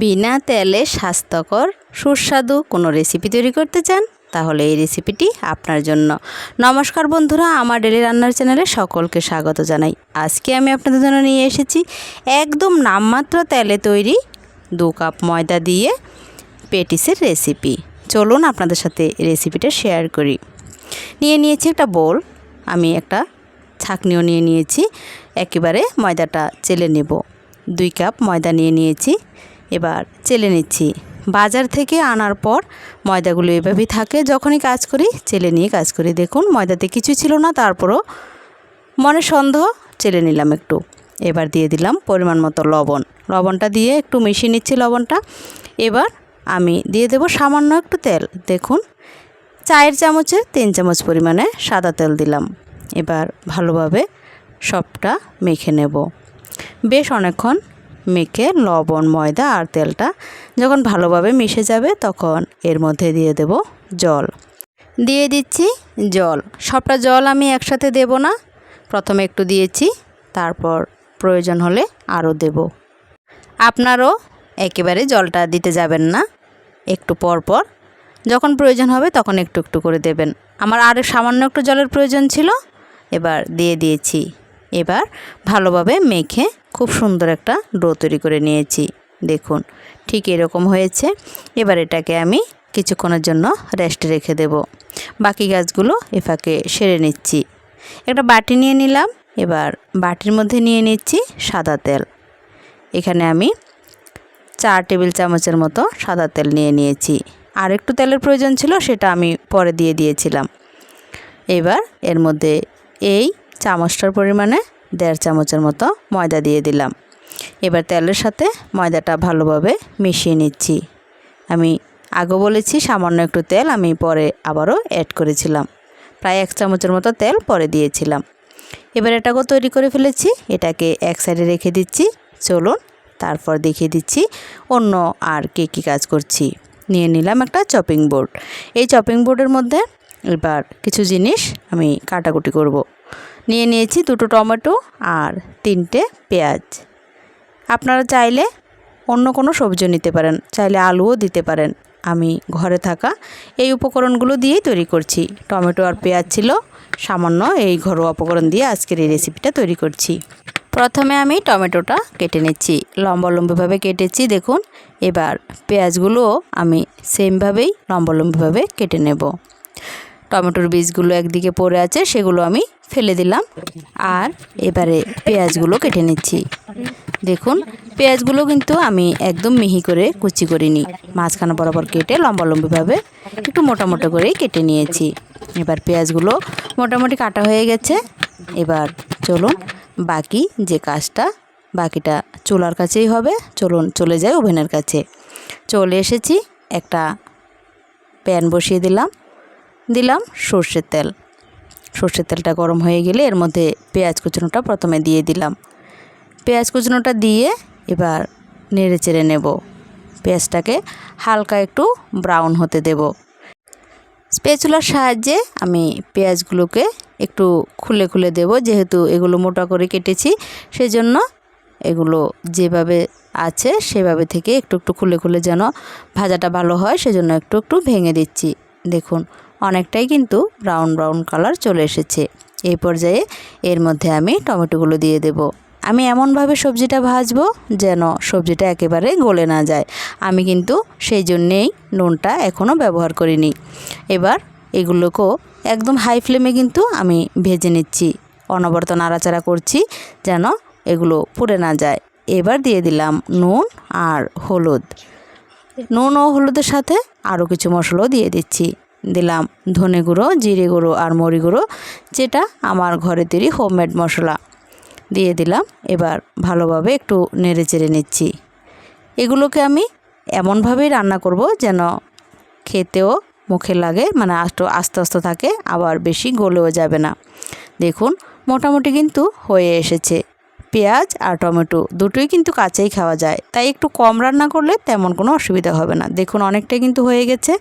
বিনা তেলে স্বাস্থ্যকর, সুস্বাদু কোনো রেসিপি তৈরি করতে চান, তাহলে এই রেসিপিটি আপনার জন্য। নমস্কার বন্ধুরা, আমার ডেলি রান্নার চ্যানেলে সকলকে স্বাগত জানাই। আজকে আমি আপনাদের জন্য নিয়ে এসেছি একদম নামমাত্র তেলে তৈরি দু কাপ ময়দা দিয়ে পেটিসের রেসিপি চলুন আপনাদের সাথে রেসিপিটা শেয়ার করি। নিয়ে নিয়েছি একটা বোল আমি একটা ছাঁকনিও নিয়ে নিয়েছি, একেবারে ময়দাটা চেলে নেব। দুই কাপ ময়দা নিয়ে নিয়েছি এবার চেলে নিচ্ছি। বাজার থেকে আনার পর ময়দাগুলো এভাবেই থাকে, যখনই কাজ করি চেলে নিয়ে কাজ করি। দেখুন, ময়দাতে কিছু ছিল না, তারপরও মনে সন্দেহ, চেলে নিলাম একটু। এবার দিয়ে দিলাম পরিমাণ মতো লবণ। লবণটা দিয়ে একটু মিশিয়ে নিচ্ছি লবণটা। এবার আমি দিয়ে দেব সামান্য একটু তেল। দেখুন, চায়ের চামচে তিন চামচ পরিমাণে সাদা তেল দিলাম। এবার ভালোভাবে সবটা মেখে নেব। বেশ অনেকক্ষণ মেখে লবণ, ময়দা আর তেলটা যখন ভালোভাবে মিশে যাবে তখন এর মধ্যে দিয়ে দেব জল। দিয়ে দিচ্ছি জল। সবটা জল আমি একসাথে দেব না। প্রথমে একটু দিয়েছি, তারপর প্রয়োজন হলে আরও দেব। আপনারও একেবারে জলটা দিতে যাবেন না। একটু পর পর যখন প্রয়োজন হবে তখন একটু একটু করে দেবেন। আমার আর সামান্য একটু জলের প্রয়োজন ছিল। এবার দিয়ে দিয়েছি এবার ভালোভাবে মেখে খুব সুন্দর একটা ডো তৈরি করে নিয়েছি। দেখুন, ঠিক এরকম হয়েছে। এবার এটাকে আমি কিছুক্ষণের জন্য রেস্টে রেখে দেব। বাকি গাছগুলো এফাকে সেরে নিচ্ছি। একটা বাটি নিয়ে নিলাম। এবার বাটির মধ্যে নিয়ে নিচ্ছি সাদা তেল। এখানে আমি চার টেবিল চামচের মতো সাদা তেল নিয়ে নিয়েছি। আর একটু তেলের প্রয়োজন ছিল সেটা আমি পরে দিয়ে দিয়েছিলাম। এবার এর মধ্যে এই চামচটার পরিমাণে দেড় চামচের মতো ময়দা দিয়ে দিলাম। এবার তেলের সাথে ময়দাটা ভালোভাবে মিশিয়ে নিচ্ছি। আমি আগে বলেছি সামান্য একটু তেল আমি পরে আবারও অ্যাড করেছিলাম। প্রায় এক চামচের মতো তেল পরে দিয়েছিলাম। এবার এটাকেও তৈরি করে ফেলেছি, এটাকে এক সাইডে রেখে দিচ্ছি। চলুন তারপর দেখিয়ে দিচ্ছি অন্য আর কে কী কাজ করছি। নিয়ে নিলাম একটা চপিং বোর্ড এই চপিং বোর্ডের মধ্যে এবার কিছু জিনিস আমি কাটাকুটি করব। নিয়ে নিয়েছি দুটো টমেটো আর তিনটে পেঁয়াজ। আপনারা চাইলে অন্য কোনো সবজিও নিতে পারেন, চাইলে আলুও দিতে পারেন। আমি ঘরে থাকা এই উপকরণগুলো দিয়েই তৈরি করছি। টমেটো আর পেঁয়াজ ছিল, সামান্য এই ঘরোয়া উপকরণ দিয়ে আজকের এই রেসিপিটা তৈরি করছি। প্রথমে আমি টমেটোটা কেটে নিচ্ছি। লম্বা লম্বিভাবে কেটেছি, দেখুন। এবার পেঁয়াজগুলোও আমি সেমভাবেই লম্বা লম্বিভাবে কেটে নেব। টমেটোর বীজগুলো একদিকে পড়ে আছে, সেগুলো আমি ফেলে দিলাম আর এবারে পেঁয়াজগুলো কেটে নিচ্ছি। দেখুন, পেঁয়াজগুলো কিন্তু আমি একদম মিহি করে কুচি করিনি। মাঝখানে বরাবর কেটে লম্বা লম্বিভাবে একটু মোটা মোটা করেই কেটে নিয়েছি। এবার পেঁয়াজগুলো মোটামুটি কাটা হয়ে গেছে। এবার চলুন বাকি যে কাজটা, বাকিটা চুলার কাছেই হবে। চলুন চলে যাই ওভেনের কাছে। চলে এসেছি, একটা প্যান বসিয়ে দিলাম। দিলাম সর্ষের তেল। সর্ষের তেলটা গরম হয়ে গেলে এর মধ্যে পেঁয়াজ কুচনোটা প্রথমে দিয়ে দিলাম। পেঁয়াজ কুচনোটা দিয়ে এবার নেড়ে চেড়ে নেব। পেঁয়াজটাকে হালকা একটু ব্রাউন হতে দেব। স্পেচুলার সাহায্যে আমি পেঁয়াজগুলোকে একটু খুলে খুলে দেব, যেহেতু এগুলো মোটা করে কেটেছি, সেজন্য এগুলো যেভাবে আছে সেভাবে থেকে একটু একটু খুলে খুলে যেন ভাজাটা ভালো হয়, সেজন্য একটু একটু ভেঙে দিচ্ছি। দেখুন অনেকটাই কিন্তু ব্রাউন ব্রাউন কালার চলে এসেছে। এই পর্যায়ে এর মধ্যে আমি টমেটোগুলো দিয়ে দেব। আমি এমনভাবে সবজিটা ভাজবো যেন সবজিটা একেবারে গলে না যায়। আমি কিন্তু সেই জন্যেই নুনটা এখনও ব্যবহার করিনি। এবার এগুলোকেও একদম হাই ফ্লেমে কিন্তু আমি ভেজে নিচ্ছি। অনবরত নাড়াচাড়া করছি যেন এগুলো পুড়ে না যায়। এবার দিয়ে দিলাম নুন আর হলুদ। নুন ও হলুদের সাথে আরও কিছু মশলাও দিয়ে দিচ্ছি। দিলাম ধনে গুঁড়ো, জিরে গুঁড়ো আর মরি গুঁড়ো, যেটা আমার ঘরে তৈরি হোমমেড মশলা। দিয়ে দিলাম, এবার ভালোভাবে একটু নেড়ে চেড়ে নিচ্ছি। এগুলোকে আমি এমনভাবেই রান্না করব যেন খেতেও মুখে লাগে মানে একটু আস্তে আস্তে থাকে, আবার বেশি গলেও যাবে না। দেখুন, মোটামুটি কিন্তু হয়ে এসেছে। পেঁয়াজ আর টমেটো দুটোই কিন্তু কাঁচাই খাওয়া যায়। তাই একটু কম রান্না করলে তেমন কোনো অসুবিধা হবে না। দেখুন অনেকটাই কিন্তু হয়ে গেছে।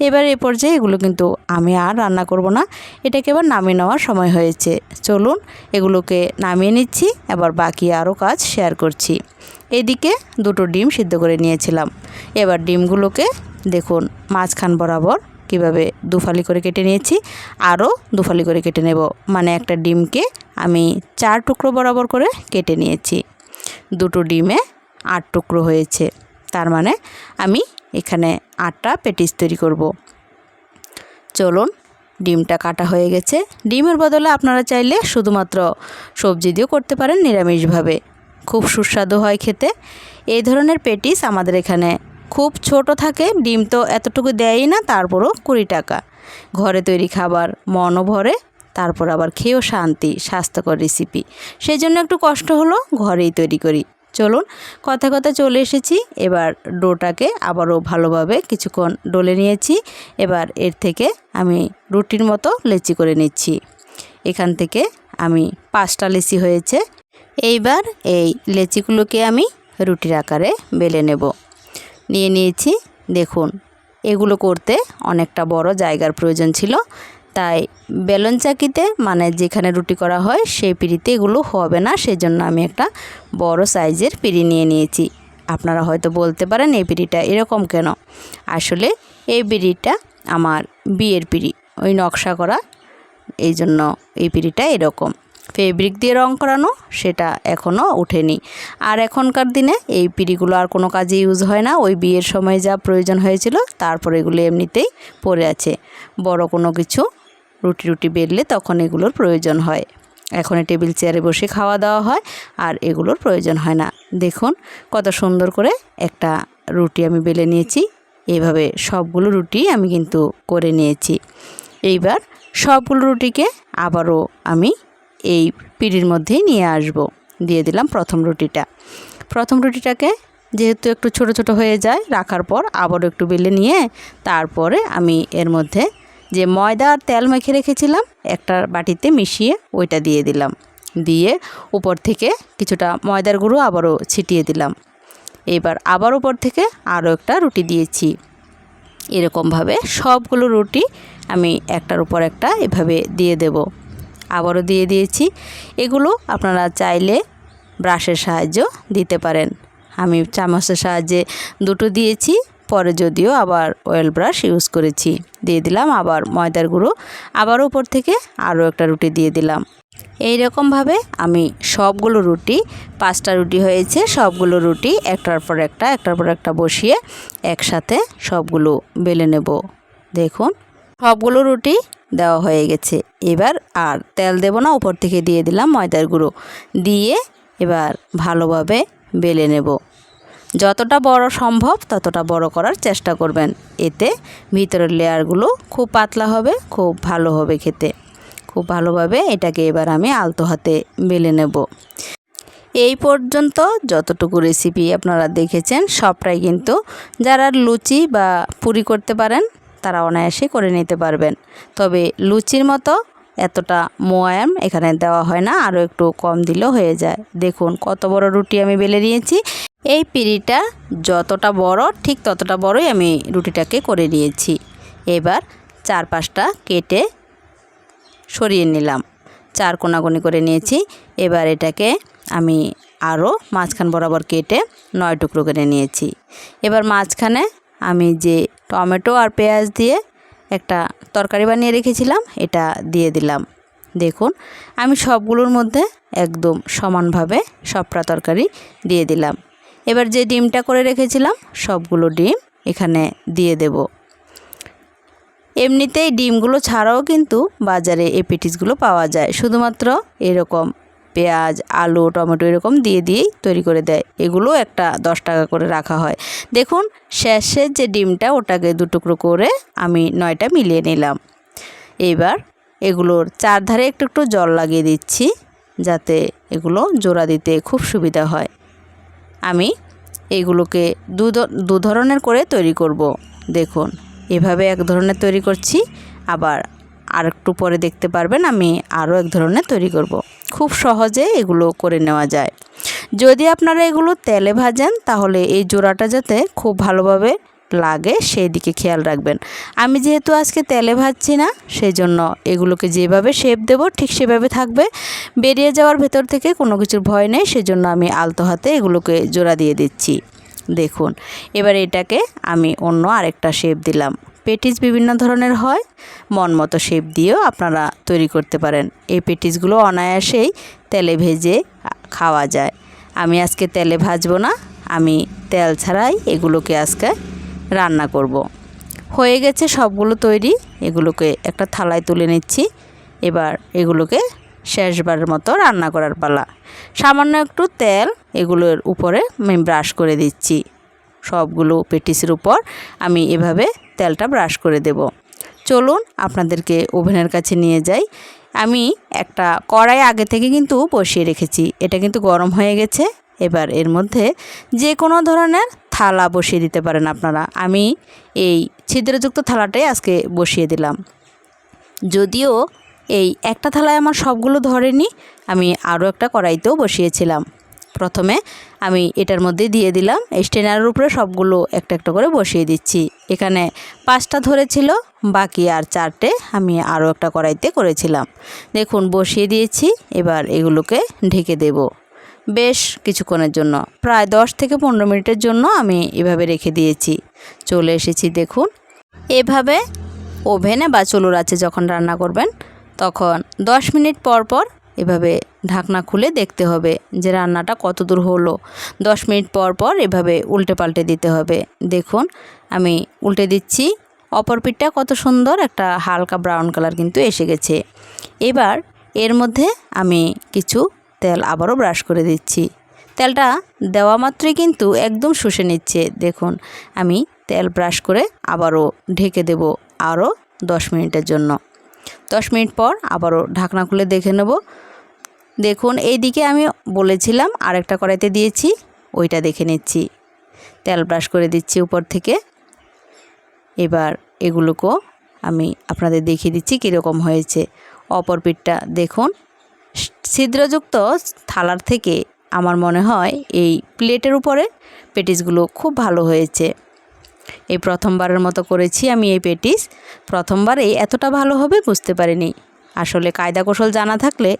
এবার এ পর্যায়ে এগুলো কিন্তু আমি আর রান্না করব না। এটাকে এবার নামিয়ে নেওয়ার সময় হয়েছে। চলুন, এগুলোকে নামিয়ে নিচ্ছি। এবার বাকি আরও কাজ শেয়ার করছি। এদিকে দুটো ডিম সিদ্ধ করে নিয়েছিলাম। এবার ডিমগুলোকে দেখুন, মাঝখান বরাবর কীভাবে দুফালি করে কেটে নিয়েছি। আরও দুফালি করে কেটে নেব। মানে একটা ডিমকে আমি চার টুকরো বরাবর করে কেটে নিয়েছি। দুটো ডিমে আট টুকরো হয়েছে। তার মানে আমি এখানে আটটা পেটিস তৈরি করব। চলুন, ডিমটা কাটা হয়ে গেছে। ডিমের বদলে আপনারা চাইলে শুধুমাত্র সবজি দিয়েও করতে পারেন নিরামিষভাবে। খুব সুস্বাদু হয় খেতে। এই ধরনের পেটিস আমাদের এখানে খুব ছোট থাকে, ডিম তো এতটুকু দেয়ই না, তারপরও কুড়ি টাকা। ঘরে তৈরি খাবার মনও ভরে তারপর আবার খেয়েও শান্তি, স্বাস্থ্যকর রেসিপি সেই জন্য একটু কষ্ট হলো, ঘরেই তৈরি করি। চলুন, কথা কথা চলে এসেছি। এবার ডোটাকে আবারও ভালোভাবে কিছুক্ষণ ডলে নিয়েছি। এবার এর থেকে আমি রুটির মতো লেচি করে নিচ্ছি। এখান থেকে আমি পাঁচটা লেচি হয়েছে। এইবার এই লেচিগুলোকে আমি রুটির আকারে বেলে নেব। নিয়ে নিয়েছি, দেখুন, এগুলো করতে অনেকটা বড় জায়গার প্রয়োজন ছিল। তাই বেলন চাকিতে মানে যেখানে রুটি করা হয়, সেই পিঁড়িতে এগুলো হবে না। সেজন্য আমি একটা বড় সাইজের পিঁড়ি নিয়ে নিয়েছি। আপনারা হয়তো বলতে পারেন, এই পিঁড়িটা এরকম কেন? আসলে এই পিঁড়িটা আমার বিয়ের পিঁড়ি। ওই নকশা করা, এই জন্য এই পিঁড়িটা এরকম। ফেব্রিক দিয়ে রং করানো, সেটা এখনও ওঠেনি। আর এখনকার দিনে এই পিঁড়িগুলো আর কোনো কাজে ইউজ হয় না। ওই বিয়ের সময় যা প্রয়োজন হয়েছিল, তারপর এগুলো এমনিতেই পড়ে আছে। বড় কোনো কিছু রুটি রুটি বেললে তখন এগুলোর প্রয়োজন হয়। এখন টেবিল চেয়ারে বসে খাওয়া দাওয়া হয় আর এগুলোর প্রয়োজন হয় না। দেখুন কত সুন্দর করে একটা রুটি আমি বেলে নিয়েছি। এইভাবে সবগুলো রুটি আমি কিন্তু করে নিয়েছি। এইবার সবগুলো রুটিকে আবারও আমি এই পিঁড়ির মধ্যেই নিয়ে আসব। দিয়ে দিলাম প্রথম রুটিটা। প্রথম রুটিটাকে যেহেতু একটু ছোট ছোট হয়ে যায়, রাখার পর আবারও একটু বেলে নিয়ে তারপরে আমি এর মধ্যে যে ময়দা আর তেল মেখে রেখেছিলাম একটা বাটিতে মিশিয়ে ওইটা দিয়ে দিলাম। দিয়ে উপর থেকে কিছুটা ময়দার গুঁড়ো আবারও ছিটিয়ে দিলাম। এবার আবার উপর থেকে আরও একটা রুটি দিয়েছি। এরকমভাবে সবগুলো রুটি আমি একটার উপর একটা এভাবে দিয়ে দেব। আবারও দিয়ে দিয়েছি। এগুলো আপনারা চাইলে ব্রাশের সাহায্য দিতে পারেন। আমি চামচের সাহায্যে দুটো দিয়েছি। পরে যদিও আবার অয়েল ব্রাশ ইউজ করেছি। দিয়ে দিলাম আবার ময়দার গুঁড়ো। আবার উপর থেকে আরও একটা রুটি দিয়ে দিলাম। এই রকমভাবে আমি সবগুলো রুটি, পাঁচটা রুটি হয়েছে, সবগুলো রুটি একটার পর একটা, একটার পর একটা বসিয়ে একসাথে সবগুলো বেলে নেব। দেখুন, সবগুলো রুটি দেওয়া হয়ে গেছে। এবার আর তেল দেব না, উপর থেকে দিয়ে দিলাম ময়দার গুঁড়ো। দিয়ে এবার ভালোভাবে বেলে নেব। যতটা বড় সম্ভব ততটা বড় করার চেষ্টা করবেন। এতে ভিতরের লেয়ারগুলো খুব পাতলা হবে, খুব ভালো হবে খেতে। খুব ভালোভাবে এটাকে এবার আমি আলতো হাতে বেলে নেব। এই পর্যন্ত যতটুকু রেসিপি আপনারা দেখেছেন, সবটাই কিন্তু যারা লুচি বা পুরি করতে পারেন, তারা অনায়াসে করে নিতে পারবেন। তবে লুচির মতো এতটা মোয়ায়াম এখানে দেওয়া হয় না, আরও একটু কম দিলেও হয়ে যায়। দেখুন কত বড় রুটি আমি বেলে নিয়েছি। এই পিঁড়িটা যতটা বড়, ঠিক ততটা বড়ই আমি রুটিটাকে করে নিয়েছি। এবার চার পাঁচটা কেটে সরিয়ে নিলাম। চার কোনাগুনি করে নিয়েছি। এবার এটাকে আমি আরও মাঝখান বরাবর কেটে নয় টুকরো করে নিয়েছি। এবার মাঝখানে আমি যে টমেটো আর পেঁয়াজ দিয়ে একটা তরকারি বানিয়ে রেখেছিলাম, এটা দিয়ে দিলাম। দেখুন, আমি সবগুলোর মধ্যে একদম সমানভাবে সবটা তরকারি দিয়ে দিলাম। এবার যে ডিমটা করে রেখেছিলাম, সবগুলো ডিম এখানে দিয়ে দেব। এমনিতেই ডিমগুলো ছাড়াও কিন্তু বাজারে এই পেটিসগুলো পাওয়া যায়। শুধুমাত্র এরকম পেঁয়াজ, আলু, টমেটো এরকম দিয়ে দিয়েই তৈরি করে দেয়। এগুলো একটা দশ টাকা করে রাখা হয়। দেখুন শেষের যে ডিমটা ওটাকে দুটুকরো করে আমি নয়টা মিলিয়ে নিলাম। এবার এগুলোর চারধারে একটু একটু জল লাগিয়ে দিচ্ছি, যাতে এগুলো জোড়া দিতে খুব সুবিধা হয়। আমি এগুলোকে দু ধরনের করে তৈরি করব দেখুন, এভাবে এক ধরনের তৈরি করছি, আবার আর একটু পরে দেখতে পারবেন আমি আরও এক ধরনের তৈরি করব। খুব সহজে এগুলো করে নেওয়া যায় যদি আপনারা এগুলো তেলে ভাজেন, তাহলে এই জোড়াটা যাতে খুব ভালোভাবে লাগে সেই দিকে খেয়াল রাখবেন। আমি যেহেতু আজকে তেলে ভাজছি না সেই জন্য এগুলোকে যেভাবে শেপ দেব, ঠিক সেভাবে থাকবে। বেরিয়ে যাওয়ার ভেতর থেকে কোনো কিছুর ভয় নেই, সেজন্য আমি আলতো হাতে এগুলোকে জোড়া দিয়ে দিচ্ছি। দেখুন, এবার এটাকে আমি অন্য আরেকটা শেপ দিলাম। পেটিস বিভিন্ন ধরনের হয়, মন মতো শেপ দিয়েও আপনারা তৈরি করতে পারেন। এই পেটিসগুলো অনায়াসেই তেলে ভেজে খাওয়া যায়। আমি আজকে তেলে ভাজবো না, আমি তেল ছাড়াই এগুলোকে আজকে রান্না করব। হয়ে গেছে সবগুলো তৈরি, এগুলোকে একটা থালায় তুলে নিচ্ছি। এবার এগুলোকে শেষবারের মতো রান্না করার পালা। সামান্য একটু তেল এগুলোর উপরে আমি ব্রাশ করে দিচ্ছি। সবগুলো পেটিসের উপর আমি এভাবে তেলটা ব্রাশ করে দেব। চলুন আপনাদেরকে ওভেনের কাছে নিয়ে যাই। আমি একটা কড়াই আগে থেকে কিন্তু বসিয়ে রেখেছি। এটা কিন্তু গরম হয়ে গেছে। এবার এর মধ্যে যে কোনো ধরনের থালা বসিয়ে দিতে পারেন আপনারা। আমি এই ছিদ্রযুক্ত থালাটাই আজকে বসিয়ে দিলাম। যদিও এই একটা থালায় আমার সবগুলো ধরেনি, আমি আরও একটা কড়াইতেও বসিয়েছিলাম। প্রথমে আমি এটার মধ্যে দিয়ে দিলাম স্টেনারের উপরে সবগুলো একটা একটা করে বসিয়ে দিচ্ছি। এখানে পাঁচটা ধরেছিল, বাকি আর চারটে আমি আরও একটা কড়াইতে করেছিলাম। দেখুন, বসিয়ে দিয়েছি, এবার এগুলোকে ঢেকে দেব। বেশ কিছুক্ষণের জন্য। প্রায় দশ থেকে পনেরো মিনিটের জন্য আমি এভাবে রেখে দিয়েছি। চলে এসেছি, দেখুন। এভাবে ওভেনে বা চুলোর আছে যখন রান্না করবেন, তখন দশ মিনিট পর পর এভাবে ঢাকনা খুলে দেখতে হবে যে রান্নাটা কত দূর হলো। দশ মিনিট পর পর এভাবে উল্টে পাল্টে দিতে হবে। দেখুন, আমি উল্টে দিচ্ছি। অপর পিঠটা কত সুন্দর একটা হালকা ব্রাউন কালার কিন্তু এসে গেছে। এবার এর মধ্যে আমি কিছু তেল আবারও ব্রাশ করে দিচ্ছি। তেলটা দেওয়া মাত্রই কিন্তু একদম শুষে নিচ্ছে। দেখুন, আমি তেল ব্রাশ করে আবারও ঢেকে দেব আরও দশ মিনিটের জন্য। দশ মিনিট পর আবারও ঢাকনা খুলে দেখে নেব। দেখুন, এইদিকে আমি বলেছিলাম আরেকটা কড়াইতে দিয়েছি, ওইটা দেখে নিচ্ছি। তেল ব্রাশ করে দিচ্ছি উপর থেকে। এবার এগুলোকেও আমি আপনাদের দেখিয়ে দিচ্ছি কীরকম হয়েছে। অপর পিঠটা দেখুন ছিদ্রযুক্ত থালার থেকে আমার মনে হয় এই প্লেটের উপরে পেটিসগুলো খুব ভালো হয়েছে। এই প্রথমবারের মতো করেছি আমি এই পেটিস। প্রথমবারে এতটা ভালো হবে বুঝতে পারিনি। আসলে কায়দা কৌশল জানা থাকলে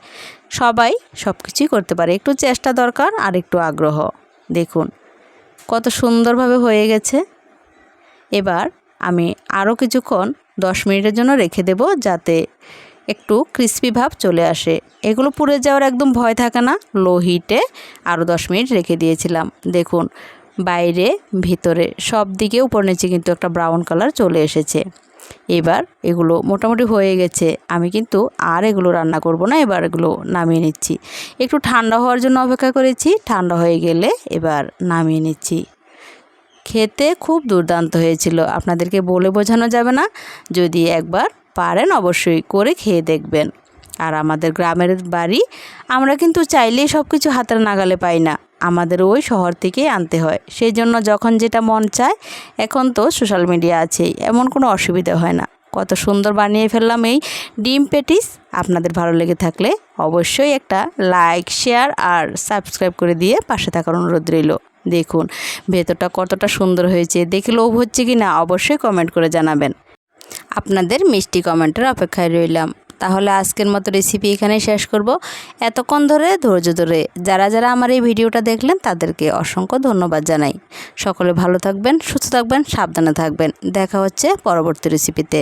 সবাই সব কিছুই করতে পারে। একটু চেষ্টা দরকার আর একটু আগ্রহ। দেখুন, কত সুন্দরভাবে হয়ে গেছে। এবার আমি আরও কিছুক্ষণ দশ মিনিটের জন্য রেখে দেব যাতে একটু ক্রিস্পি ভাব চলে আসে। এগুলো পুড়ে যাওয়ার একদম ভয় থাকে না। লো হিটে আরও দশ মিনিট রেখে দিয়েছিলাম। দেখুন, বাইরে, ভিতরে, সব দিকে উপর নিচে কিন্তু একটা ব্রাউন কালার চলে এসেছে। এবার এগুলো মোটামুটি হয়ে গেছে। আমি কিন্তু আর এগুলো রান্না করব না, এবার এগুলো নামিয়ে নিচ্ছি। একটু ঠান্ডা হওয়ার জন্য অপেক্ষা করেছি। ঠান্ডা হয়ে গেলে এবার নামিয়ে নিচ্ছি। খেতে খুব দুর্দান্ত হয়েছিল। আপনাদেরকে বলে বোঝানো যাবে না। যদি একবার পারেন অবশ্যই করে খেয়ে দেখবেন। আর আমাদের গ্রামের বাড়ি, আমরা কিন্তু চাইলেই সব কিছু হাতের নাগালে পাই না। আমাদের ওই শহর থেকেই আনতে হয়। সেই জন্য যখন যেটা মন চায়, এখন তো সোশ্যাল মিডিয়া আছেই, এমন কোনো অসুবিধা হয় না। কত সুন্দর বানিয়ে ফেললাম এই ডিম পেটিস। আপনাদের ভালো লেগে থাকলে অবশ্যই একটা লাইক, শেয়ার আর সাবস্ক্রাইব করে দিয়ে পাশে থাকার অনুরোধ রইল। দেখুন, ভেতরটা কতটা সুন্দর হয়েছে। দেখে লোভ হচ্ছে কি না অবশ্যই কমেন্ট করে জানাবেন। আপনাদের মিষ্টি কমেন্টের অপেক্ষায় রইলাম। তাহলে আজকের মতো রেসিপি এখানে শেষ করব। এতক্ষণ ধরে, ধৈর্য ধরে যারা যারা আমার এই ভিডিওটা দেখলেন, তাদেরকে অসংখ্য ধন্যবাদ জানাই। সকলে ভালো থাকবেন, সুস্থ থাকবেন, সাবধানে থাকবেন। দেখা হচ্ছে পরবর্তী রেসিপিতে